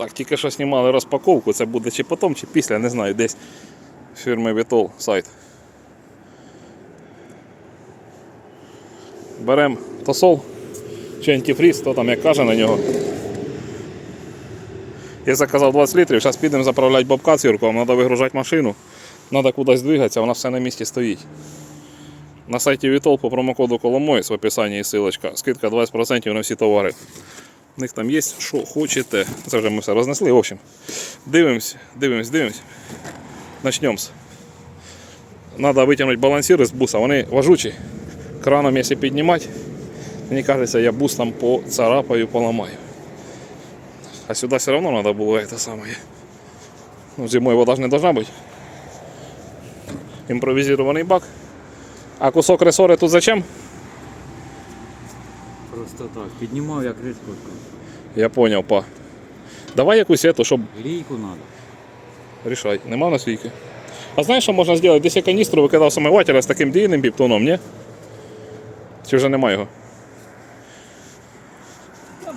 Так, тільки що знімали розпаковку, це буде чи потім, чи після, не знаю, десь фірми Vitol сайт. Беремо тосол чи антифріз, хто там як каже на нього. Я заказав 20 літрів, зараз підемо заправляти бобка з Юрком, треба вигружати машину, треба кудись двигатися, вона все на місці стоїть. На сайті Vitol по промокоду Коломойс в описанні є ссылочка. Скидка 20% на всі товари. У них там є, що хочете. Це вже ми все рознесли. В общем, дивимось, дивимось, дивимось. Начнемо. Треба витягнути балансири з буса, вони важучі. Краном, якщо піднімати, мені кажеться, я бус там поцарапаю, поламаю. А сюди все одно треба було це саме. Ну, зимою вода ж не должна бути. Імпровізований бак. А кусок ресори тут зачем? Просто так. Піднімав як рідко. Я понял, па. Давай якусь ету, щоб Лійку треба. рішай. Нема у нас віки. А знаєш, що можна зробити? Десь я каністру викидав самователя з таким дійним біптоном, ні? Чи вже немає його? Я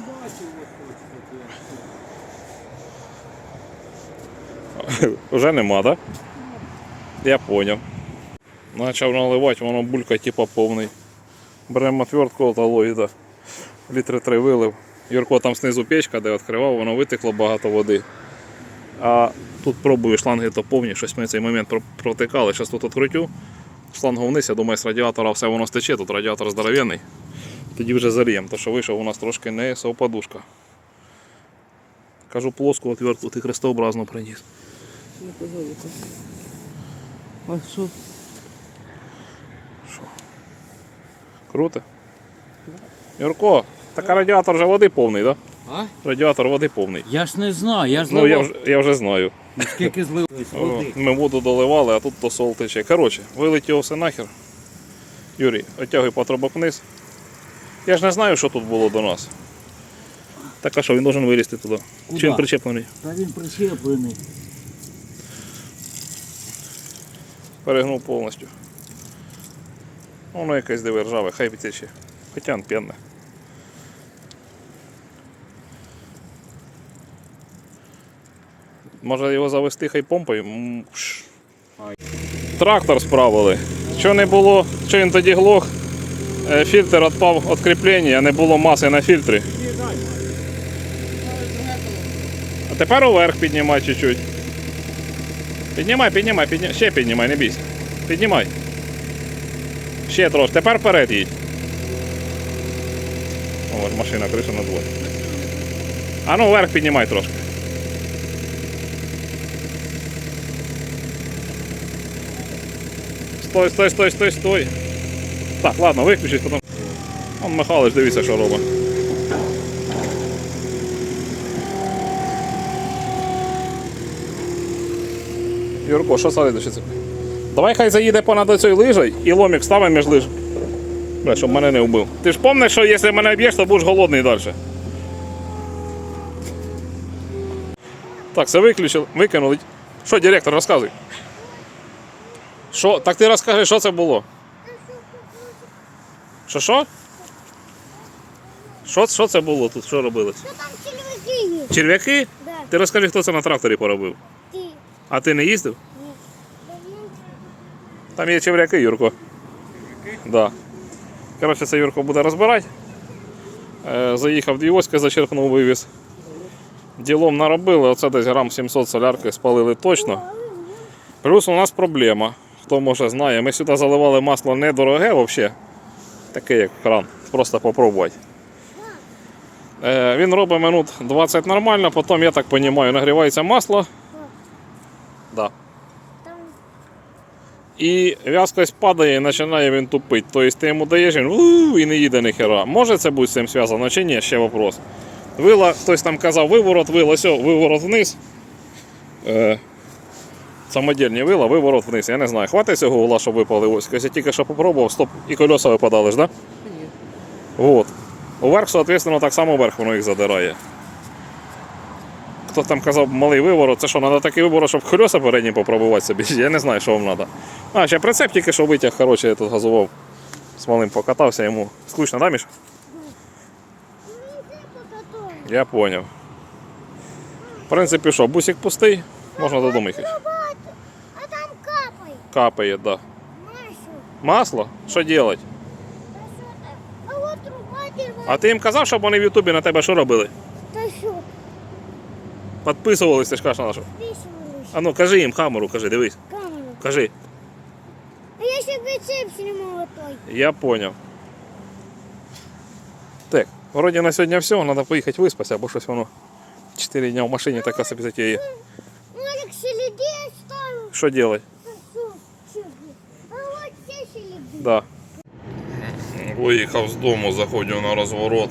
бачив, Вже нема, так? Да? Я понял. Начав наливати, воно булька типа повний. Беремо отвертку та логіда. Літри три вилив. Юрко там знизу печка, де відкривав, воно витекло багато води. А тут пробую шланги то повні, щось ми цей момент протикали. Зараз тут відкрутю. Шлангу вниз, я думаю, з радіатора все воно стече, тут радіатор здоровенний. Тоді вже зарієм, то що вийшов у нас трошки не совпадушка. Кажу плоску отвертку, ти хрестообразно приніс. А що? Круто. Юрко, так а радіатор вже води повний, так? А? Радіатор води повний. Я ж не знаю, я ж Ну я вже, я вже знаю. Скільки злив води. Ми воду доливали, а тут то сол тече. Коротше, вилить все нахер. Юрій, оттягуй патрубок вниз. Я ж не знаю, що тут було до нас. Так а що, він должен вилізти туди. Куда? Чи він причеплений? Та він прищеплений. Перегнув повністю. Воно якесь диви ржаве, хай підтече. Хоча він п'яне. Може його завести хай помпою? Трактор справили. Що не було, що він тоді глох, е, фільтр відпав від кріплення, не було маси на фільтрі. А тепер уверх піднімай чуть-чуть. Піднімай, піднімай, піднімай. Ще піднімай, не бійся. Піднімай. Ще трошки. Тепер вперед їдь. О, ось машина, криша на двоє. А ну вверх піднімай трошки. Стой, стой, стой, стой, стой. Так, ладно, виключись потім. Вон Михайлович, дивіться, що робить. Юрко, що садити? Давай хай заїде понад цією лижею і ломік ставимо між лиж. Бля, щоб мене не вбив. Ти ж пам'ятаєш, що якщо мене б'єш, то будеш голодний далі. Так, все виключили, викинули. Що, директор, розказуй. Що? Так ти розкажи, що це було? Що що? Що, що це було тут? Що робилось? Що там червяки є? Черв'яки? Да. Ти розкажи, хто це на тракторі поробив. Ти. А ти не їздив? Давно Там є черв'яки, Юрко. Да. Коротше, це Юрко буде розбирати. Е, заїхав дві оськи, зачерпнув вивіз. Ділом наробили, оце десь грам 700 солярки спалили точно. Плюс у нас проблема. Хто може знає, ми сюди заливали масло недороге взагалі. Таке як кран. Просто попробувати. Е, він робить минут 20 нормально, потім, я так розумію, нагрівається масло. Да. І в'язкость падає і починає він тупити. Тобто ти йому даєш він і не їде ніхера. Може це бути з цим зв'язано чи ні, ще вопрос. Вила, хтось там казав виворот, вила, все, виворот вниз. Е, самодільні вила, виворот вниз. Я не знаю, хватить цього вула, щоб випали ось. Я тільки що попробував, стоп, і колеса випадали ж, так? Да? Вот. Уверх, соответственно, так само вверх воно їх задирає. Хто там казав малий виворот, це що, треба такий виворот, щоб колеса передні попробувати собі. Я не знаю, що вам треба. А, ще прицеп тільки що витяг, коротше, я тут газував. З малим покатався йому. Скучно, да, Міш? Я поняв. принципі, що, бусик пустий, можна додому їхати. А там капає. Капає, да. Машу. Масло? Що робити? Так? А ти їм казав, щоб вони в Ютубі на тебе що робили? Та що? Підписувались, ти ж кажеш на що? Писувались. А ну кажи їм камеру, кажи, дивись. Камеру. Кажи. А я ще біцепс не молотой. Я поняв. Так, вроді на сьогодні все, треба поїхати виспатися, або щось воно 4 дня в машині така собі затіє. Марик селедей ставил. Що робити? А що? Що? А от це селедей. Да. Виїхав з дому, заходжу на розворот.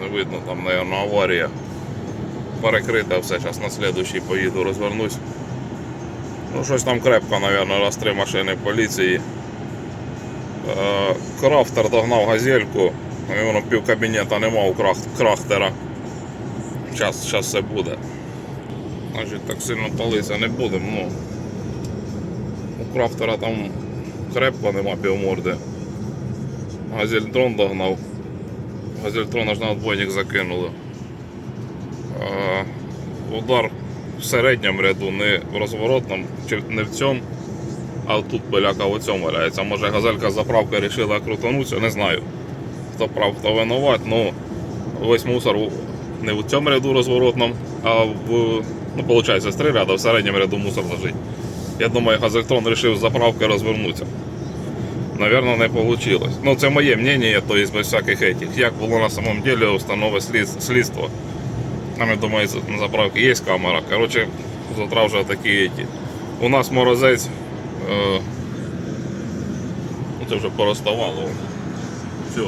Не видно, там, мабуть, аварія. Перекрите все, зараз на слідуючий поїду, розвернусь. Ну, щось там крепко, мабуть, раз три машини поліції. Е, Крафтер догнав газельку, воно пів кабінета нема у. Зараз, зараз все буде. Значить, так сильно палитися не будемо. Ну, у крафтера там крепко нема півморди. Газельтрон догнав. Газельтрона ж на отбойник закинули. А, удар в середньому ряду, не в розворотному, не в цьому, а тут поляка в цьому валяється. Може газелька з заправки вирішила крутанутися, не знаю. Хто прав, хто винуват. Ну, весь мусор не в цьому ряду розворотному, а в, ну, виходить, з три ряда, в середньому ряду мусор лежить. Я думаю, газельтрон вирішив з заправки розвернутися. Наверное, не вийшло. Ну, це моє мнение, то есть без всяких этих. Як було на самом деле, установи слід- слідство. Там, я думаю, на заправці є камера. Короче, завтра вже такі. У нас морозець. Е, ну, це вже пороставало. Все.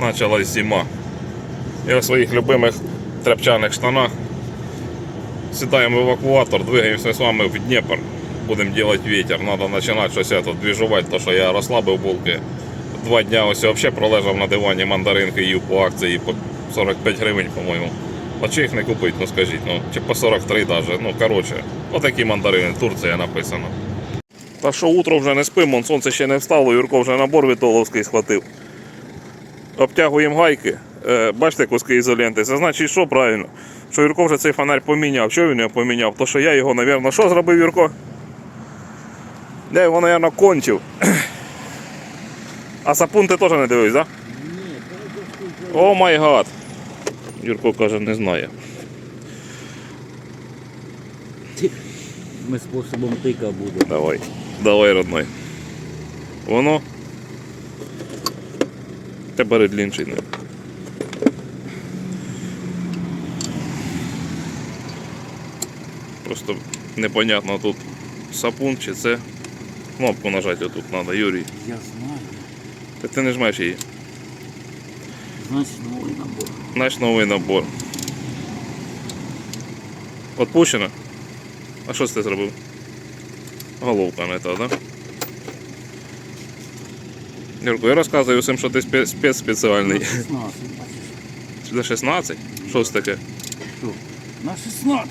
Началась зима. Я в своїх любимих тряпчаних штанах. Сідаємо в евакуатор, двигаємося з вами в Дніпр. Будемо робити вітер. Треба починати щось двіжувати, то що я розслабив булки. Два дня ось взагалі пролежав на дивані мандаринки їв по акції по 45 гривень, по-моєму. А чи їх не купити, ну скажіть, ну, чи по 43 навіть. Ну, коротше, отакі мандарини, Турція написано. Та що утро вже не спимо, сонце ще не встало, Юрко вже набор вітоловський схватив. Обтягуємо гайки. Е, бачите, куски ізоленти. Це значить, що правильно? Що Юрко вже цей фонарь поміняв. Що він його поміняв? То що я його, мабуть, що зробив Юрко? Я його, мабуть, кончив. А сапун ти теж не дивився, так? Да? О май гад. Юрко каже, не знає. Ми способом тика буде. Давай. Давай, родной. Воно. Та бери длінший. Просто непонятно тут сапун чи це. Кнопку нажати отут треба, Юрій. Я знаю. Та ти не жмеш її. Значить, набор. Наш новий набор. Отпущено? А що ти зробив? Головка не та, да? Юрко, я розказую всім, що ти спе- спец спеціальний. 16, бачиш. Це 16? Що це таке? На 16.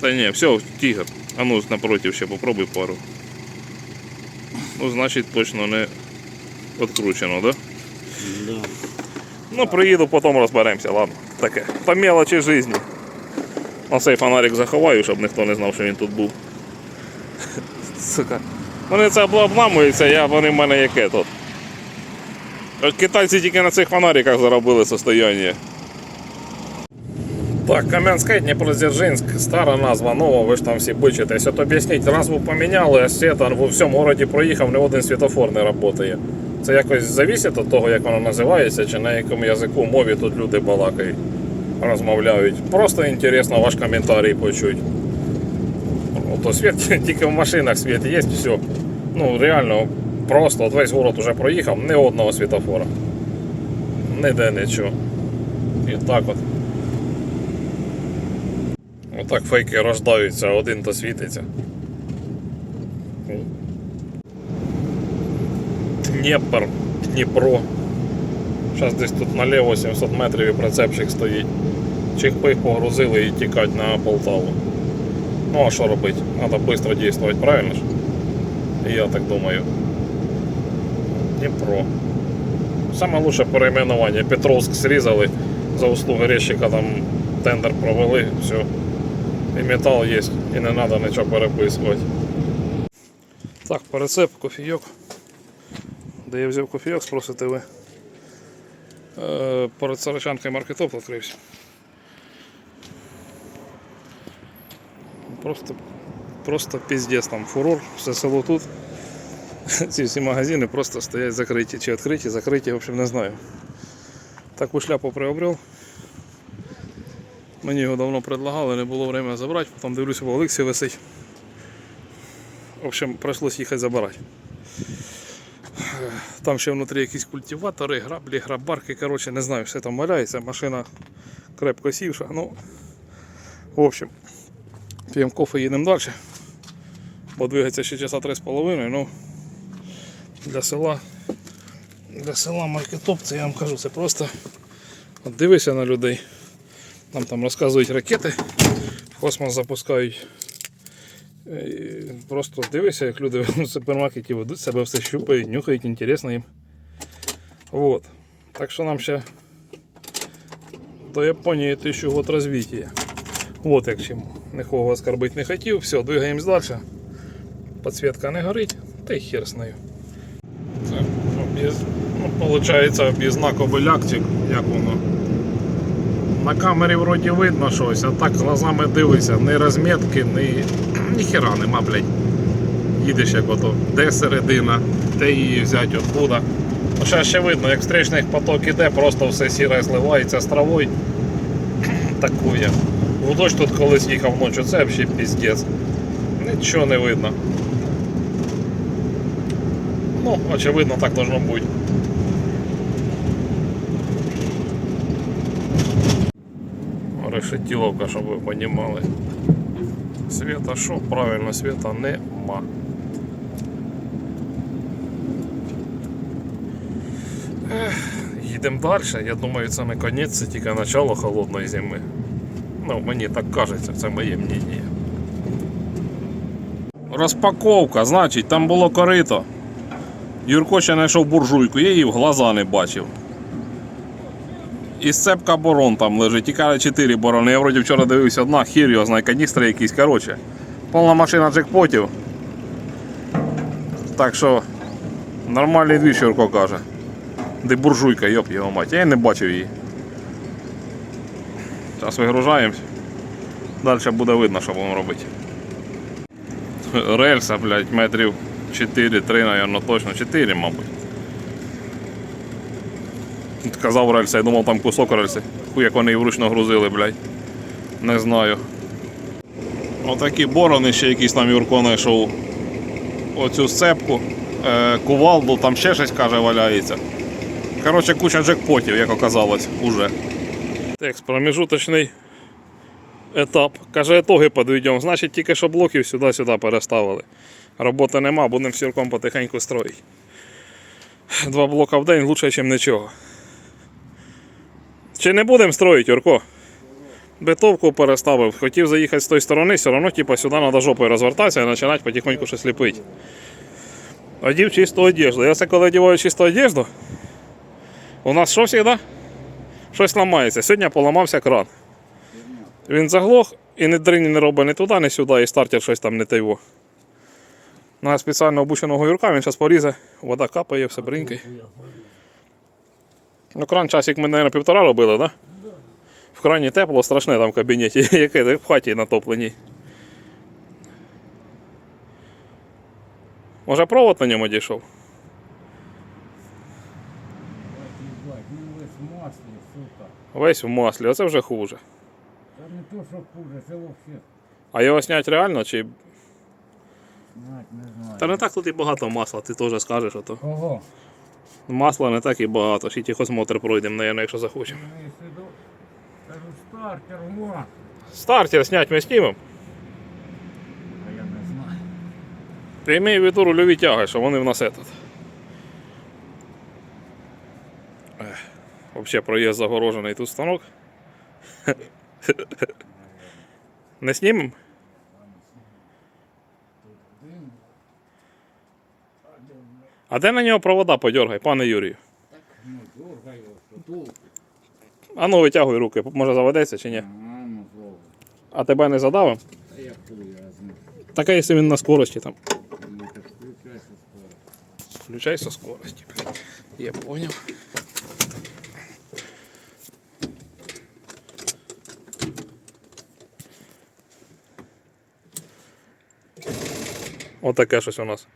Та ні, все, тігр. А ну напротив ще попробуй пару. Ну, значить точно не відкручено, да? Да. Ну, приїду, потім розберемося, ладно. Таке. По мелочі житті. Оцей фонарик заховаю, щоб ніхто не знав, що він тут був. Сука. Вони це обламуються, я, вони в мене яке тут. Китайці тільки на цих фонариках заробили состояння. Так, Кам'янське, Дніпродзержинськ, стара назва, нова, ви ж там всі бачитесь. От об'ясніть, назву поміняли, а світа в всьому городі проїхав, ні один світофор не працює. Це якось залежить від того, як воно називається, чи на якому язику мові тут люди балакають, розмовляють. Просто інтересно ваш коментарій почути. Ото світ тільки в машинах світ є, все. Ну реально, просто весь город уже проїхав, ні одного світофора. Ніде нічого. І так от. Отак фейки рождаються, один то світиться. Дніпр, Дніпро. Зараз десь тут наліво 700 метрів і прицепчик стоїть. Чих-пих погрузили і тікать на Полтаву. Ну а що робити? Треба швидко діяти, правильно ж? Я так думаю. Дніпро. Саме лучше перейменування. Петровськ зрізали, за услуги резчика там тендер провели, все. І метал є, і не треба нічого переписувати. Так, перецеп, кофійок. Де я взяв кофійок, спросите ви. Е, перед Сарачанкою маркетоп відкрився. Просто, просто піздець там фурор, все село тут. Ці всі магазини просто стоять закриті. Чи відкриті, закриті, в общем, не знаю. Таку шляпу приобрел. Мені його давно предлагали, не було времени забрати, потім дивлюся, в Олексі висить. В общем, прийшлось їхати забирати. Там ще внутрі якісь культиватори, граблі, грабарки, коротше, не знаю, все там валяється, машина крепко сівша. Ну, в общем, п'ємо кофе, їдемо далі. Бо двигається ще часа 3,5, ну для села. Для села маркетоп, я вам кажу, це просто дивися на людей. Нам там розказують ракети, в космос запускають. Просто дивися, як люди в супермаркеті ведуть себе, все щупають, нюхають, інтересно їм. Вот. Так що нам ще до Японії тисячу год розвиття. Вот як чим нікого оскорбити не хотів. Все, двигаємось далі. Подсветка не горить, та й хер з нею. Це об'їзд, ну, виходить, об'їзна кобилякчик, як воно. На камері вроді видно щось, а так глазами дивишся, ні розмітки, ні. Ніхера нема, блядь. Їдеш як ото, де середина, де її взяти, откуда. Ну, зараз ще видно, як стрічних поток іде, просто все сіре зливається з травою. Такує. В дощ тут колись їхав ночі, це взагалі піздець. Нічого не видно. Ну, очевидно, так должно бути. Решетіловка, щоб ви розуміли. Света що? Правильно, света нема. Їдемо далі. Я думаю, це не конець, це тільки начало холодної зими. Ну, мені так кажеться, це моє мнення. Розпаковка, значить, там було корито. Юрко ще знайшов буржуйку, я її в глаза не бачив. І сцепка борон там лежить, і каже 4 борони. Я вроді вчора дивився одна, хір його знає, якісь, коротше. Повна машина джекпотів. Так що нормальний двіж, Юрко каже. Де буржуйка, йоп його мать, я не бачив її. Зараз вигружаємось. Далі буде видно, що будемо робити. Рельса, блядь, метрів 4-3, наверное, точно 4, мабуть. Казав рельса, я думав там кусок рельси. Хуй, як вони її вручну грузили, блядь. Не знаю. Отакі борони ще якісь там Юрко знайшов. Оцю сцепку, е, кувалду, там ще щось каже валяється. Коротше, куча джекпотів, як оказалось, уже. Текст проміжуточний етап. Каже, ітоги підведемо. Значить, тільки що блоків сюди-сюди переставили. Роботи нема, будемо сірком потихеньку строїти. Два блока в день лучше, ніж нічого. Чи не будемо строїти, Юрко? Битовку переставив. Хотів заїхати з тої сторони, все одно типу, сюди треба жопою розвертатися і починати потихоньку щось ліпити. Одів чисту одежду. Я це коли одягаю чисту одежду, у нас що завжди? Щось ламається. Сьогодні поламався кран. Він заглох і ні дрині не робить ні туди, ні сюди, і стартер щось там не тайво. На спеціально обученого юрка він зараз порізе, вода капає, все бринкає. Ну, кран часик ми, мабуть, півтора робили, так? Да? В крані тепло, страшне там в кабінеті, яке в хаті натопленій. Може провод на ньому дійшов? Весь в маслі, оце вже хуже. Та не то, що хуже, це вообще. А його зняти реально чи. Знать, не знаю. Та не так тут і багато масла, ти теж скажеш, ото. Кого? Масла не так і багато, ще тихосмотр пройдемо, наверное, якщо захочемо. Стартер масле. Стартер зняти ми знімемо. А я не знаю. Ти імей в виду рульові тяги, що вони в нас этот. Вообще проїзд загорожений тут станок. Не знімемо? А де на нього провода подергай, пане Юрію? Ну, дергай його, що толку. А ну витягуй руки, може заведеться чи ні? Ну. А тебе не задавив? А я хуй возьму. Так а якщо він на скорості там. Ну, так включайся скоро. Включайся скорості. Я понял. Отаке щось у нас.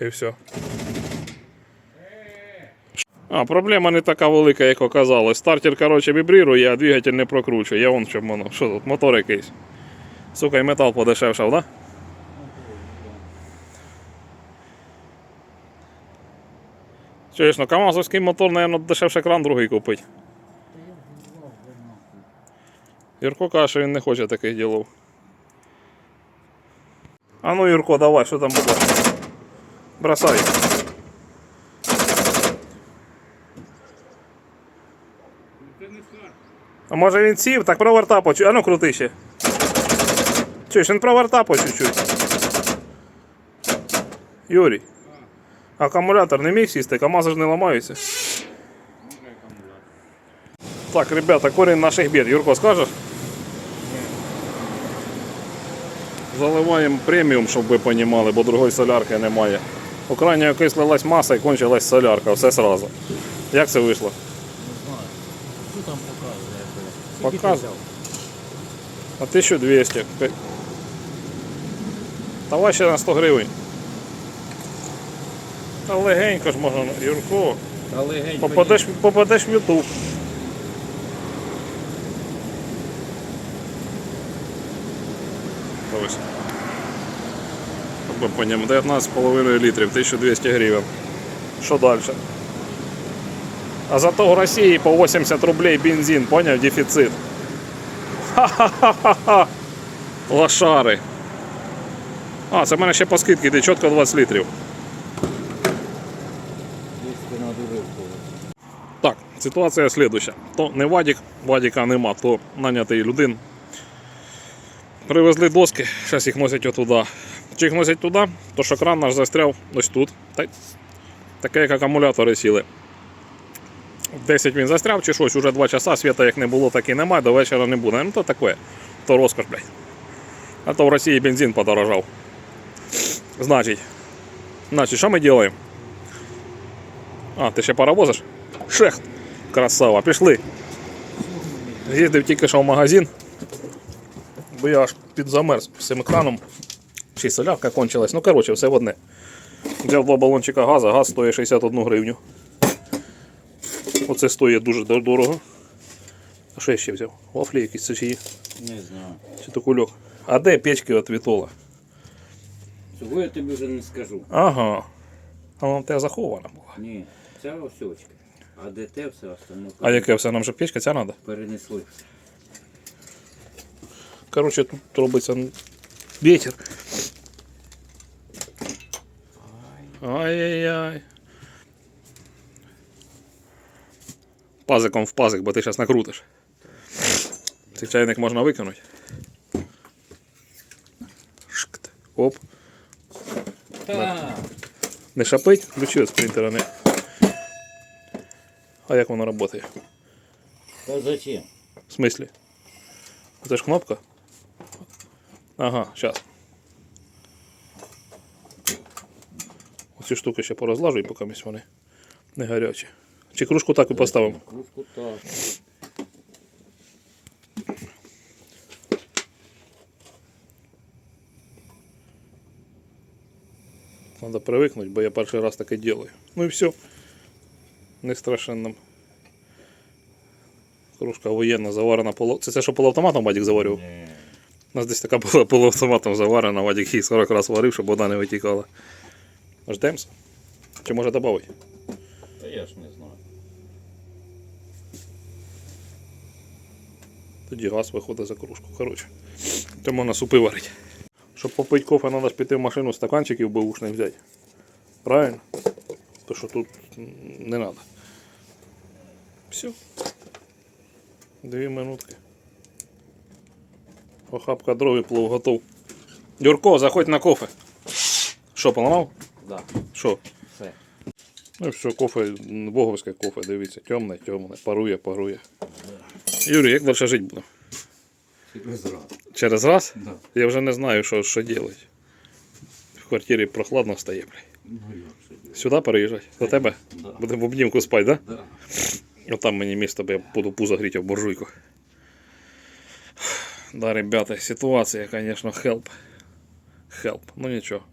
І все. А, проблема не така велика, як оказалось. Стартер, короче, вібрирує, а двигатель не прокручує. Я вон щоб воно. Що тут, мотор якийсь. Сука, і метал подешевшав, да? Чуєш, ну КАМАЗовський мотор, мабуть, дешевше кран другий купить. Юрко каже, що він не хоче таких ділов. А ну, Юрко, давай, що там буде? Бросай. А може він сів, так проверта по чуть. А ну крути ще. Чуєш, він проверта по чуть-чуть. Юрій. Акумулятор не міг сісти, КАМАЗи ж не ламаються. Так, ребята, корінь наших бід. Юрко, скажеш? Заливаємо преміум, щоб ви розуміли, бо другої солярки немає. У крайньої окислилась маса і кончилась солярка, все сразу. Як це вийшло? Не знаю. Що там показує? блядь? Показує. На 1200. Пи- Давай ще на 100 гривень. Та легенько ж можна, Юрко. Та легенько. Попадеш, попадеш в Ютуб. Ось. Щоб 19,5 літрів, 1200 гривень. Що далі? А зато в Росії по 80 рублей бензин, поняв, дефіцит. Ха-ха-ха-ха. Лошари. А, це в мене ще по скидці йде чітко 20 літрів. Так, ситуація слідуща. То не Вадік, Вадіка нема, то нанятий людин. Привезли доски, зараз їх носять отуди. Чи їх носять туди, то що кран наш застряв ось тут. Таке як акумулятори сіли. 10 він застряв чи щось, уже 2 часа, світа як не було, так і немає, до вечора не буде. Ну то таке, то розкош, блядь. А то в Росії бензин подорожав. Значить, значить, що ми робимо? А, ти ще паровозиш? Шехт. Красава, пішли. З'їздив тільки що в магазин, бо я аж підзамерз з цим екраном. Й солярка кончилась. Ну, коротше, все в одне. Взяв два балончика газу, газ стоїть 61 гривню. Оце стоїть дуже дорого. А що я ще взяв? Вафлі якісь це чи є? Не знаю. Чи то кульок? А де печки від Вітола? Цього я тобі вже не скажу. Ага. А вона в тебе захована була. Ні, це осьочка. А де те все остальне А яке все? Нам же печка ця треба? перенесли. Короче, тут робиться ветер. Ай-яй-яй. Пазиком в пазик, бо ти зараз накрутиш. Цей чайник можна викинути. Шкт. Оп. Не шапить, ключі з принтера не. А як воно працює? та зачем? В смислі? Це ж кнопка? Ага, зараз. Оці штуки ще порозлажу, і поки вони не гарячі. Чи кружку так і поставимо? Кружку так. Треба привикнути, бо я перший раз таке делаю. Ну і все. Не страшенно. Кружка воєнна, заварена полу. Це це що полуавтоматом Вадик заварював? У нас десь така була полуавтоматом заварена, Вадик її 40 разів варив, щоб вода не витікала. Ждемся? Чи може додати? Та я ж не знаю. Тоді газ виходить за кружку. Коротше, то можна супи варити. Щоб попити кофе, треба ж піти в машину стаканчиків бушних взяти. Правильно? То що тут не треба. Все. Дві минутки. Охапка дров і плов готов. Юрко, заходь на кофе. Що, поламав? Да. Що? Все. Ну все, кофе, боговське кофе, дивіться, темне, темне, парує, парує. Юрій, як далі жити будемо? Через раз. Через раз? Да. Я вже не знаю, що, що робити. В квартирі прохладно стає, блядь. Ну? Сюди переїжджати? До тебе? Да. Будемо в обнімку спати, да? Да. Отам мені місто, бо я буду пузо гріти в буржуйку. Да, ребята, ситуація, звісно, хелп. Хелп. Ну нічого.